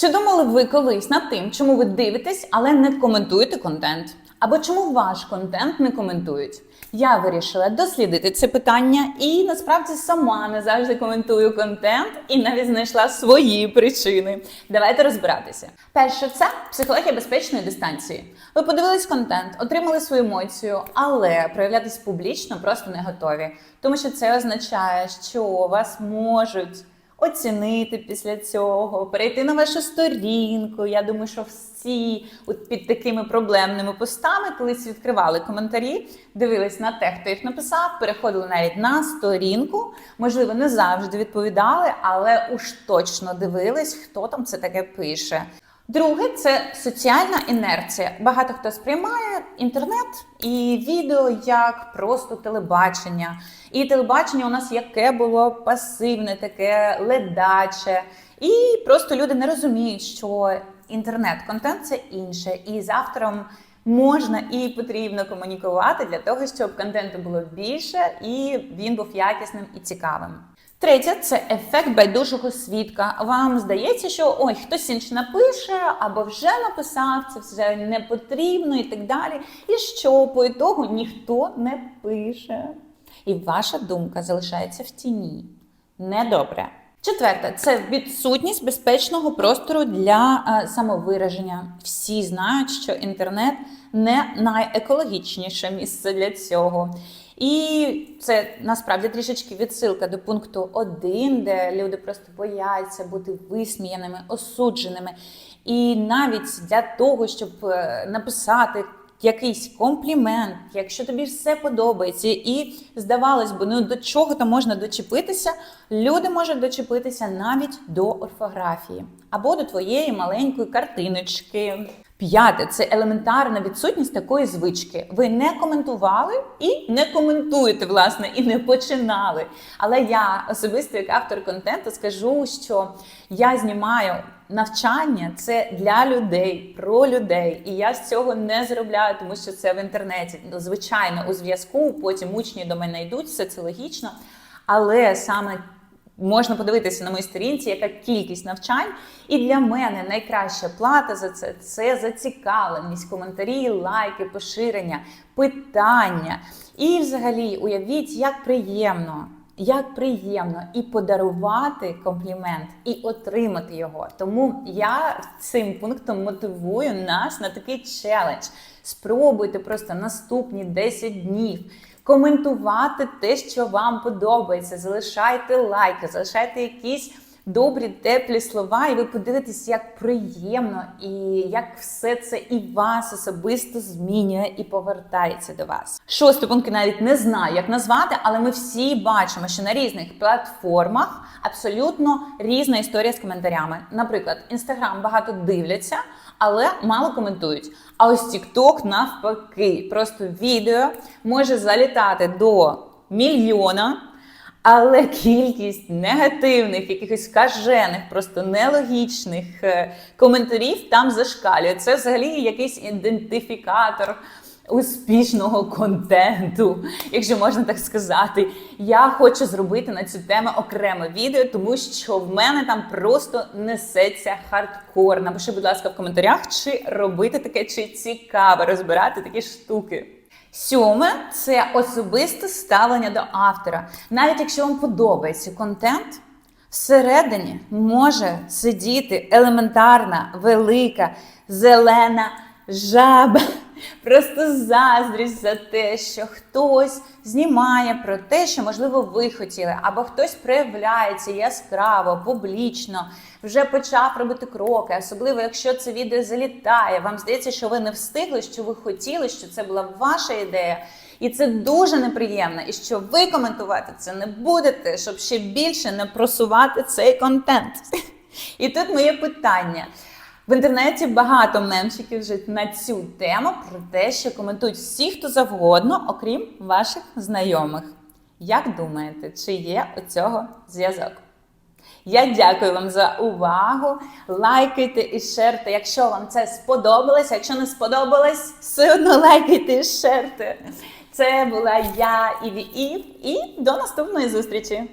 Чи думали ви колись над тим, чому ви дивитесь, але не коментуєте контент? Або чому ваш контент не коментують? Я вирішила дослідити це питання і насправді сама не завжди коментую контент і навіть знайшла свої причини. Давайте розбиратися. Перше, це психологія безпечної дистанції. Ви подивились контент, отримали свою емоцію, але проявлятись публічно просто не готові, тому що це означає, що вас можуть оцінити після цього, перейти на вашу сторінку. Я думаю, що всі от під такими проблемними постами колись відкривали коментарі, дивились на те, хто їх написав, переходили навіть на сторінку. Можливо, не завжди відповідали, але уж точно дивились, хто там це таке пише. Друге це соціальна інерція. Багато хто сприймає інтернет і відео як просто телебачення. І телебачення у нас яке було пасивне, таке ледаче. І просто люди не розуміють, що інтернет-контент це інше, і з автором можна і потрібно комунікувати для того, щоб контенту було більше і він був якісним і цікавим. Третє це ефект байдужого свідка. Вам здається, що ой, хтось інший напише або вже написав, це все не потрібно і так далі. І що по ітогу ніхто не пише. І ваша думка залишається в тіні. Недобре. Четверте це відсутність безпечного простору для е, самовираження. Всі знають, що інтернет не найекологічніше місце для цього. І це насправді трішечки відсилка до пункту 1, де люди просто бояться бути висміяними, осудженими. І навіть для того, щоб е, написати якийсь комплімент, якщо тобі все подобається, і здавалось би, ну до чого то можна дочепитися, люди можуть дочепитися навіть до орфографії або до твоєї маленької картиночки. П'яте це елементарна відсутність такої звички. Ви не коментували і не коментуєте, власне, і не починали. Але я особисто, як автор контенту, скажу, що я знімаю навчання це для людей, про людей. І я з цього не заробляю, тому що це в інтернеті. Ну, Звичайно, у зв'язку. Потім учні до мене йдуть, все це логічно. Але саме можна подивитися на моїй сторінці, яка кількість навчань. І для мене найкраща плата за це це зацікавленість, коментарі, лайки, поширення, питання. І, взагалі, уявіть, як приємно. Як приємно і подарувати комплімент, і отримати його. Тому я цим пунктом мотивую нас на такий челендж. Спробуйте просто наступні 10 днів коментувати те, що вам подобається. Залишайте лайки, залишайте якісь добрі, теплі слова, і ви подивитесь, як приємно, і як все це і вас особисто змінює і повертається до вас. Шостий пункт навіть не знаю, як назвати, але ми всі бачимо, що на різних платформах абсолютно різна історія з коментарями. Наприклад, інстаграм багато дивляться, але мало коментують. А ось TikTok навпаки, просто відео може залітати до мільйона. Але кількість негативних, якихось скажених, просто нелогічних е, коментарів там зашкалює. Це взагалі якийсь ідентифікатор успішного контенту, якщо можна так сказати. Я хочу зробити на цю тему окреме відео, тому що в мене там просто несеться хардкор. Напиши, будь ласка, в коментарях, чи робити таке, чи цікаво розбирати такі штуки. Сьоме це особисте ставлення до автора. Навіть якщо вам подобається контент, всередині може сидіти елементарна, велика, зелена жаба. Просто заздрість за те, що хтось знімає про те, що, можливо, ви хотіли, або хтось проявляється яскраво, публічно, вже почав робити кроки, особливо, якщо це відео залітає, вам здається, що ви не встигли, що ви хотіли, що це була ваша ідея. І це дуже неприємно. І що ви коментувати це не будете, щоб ще більше не просувати цей контент. І тут моє питання. В інтернеті багато мемчиків вже на цю тему про те, що коментують всі, хто завгодно, окрім ваших знайомих. Як думаєте, чи є у цього зв'язок? Я дякую вам за увагу. Лайкайте і шерте, якщо вам це сподобалось. Якщо не сподобалось, все одно лайкайте і шерте. Це була я Іві Ів, і до наступної зустрічі!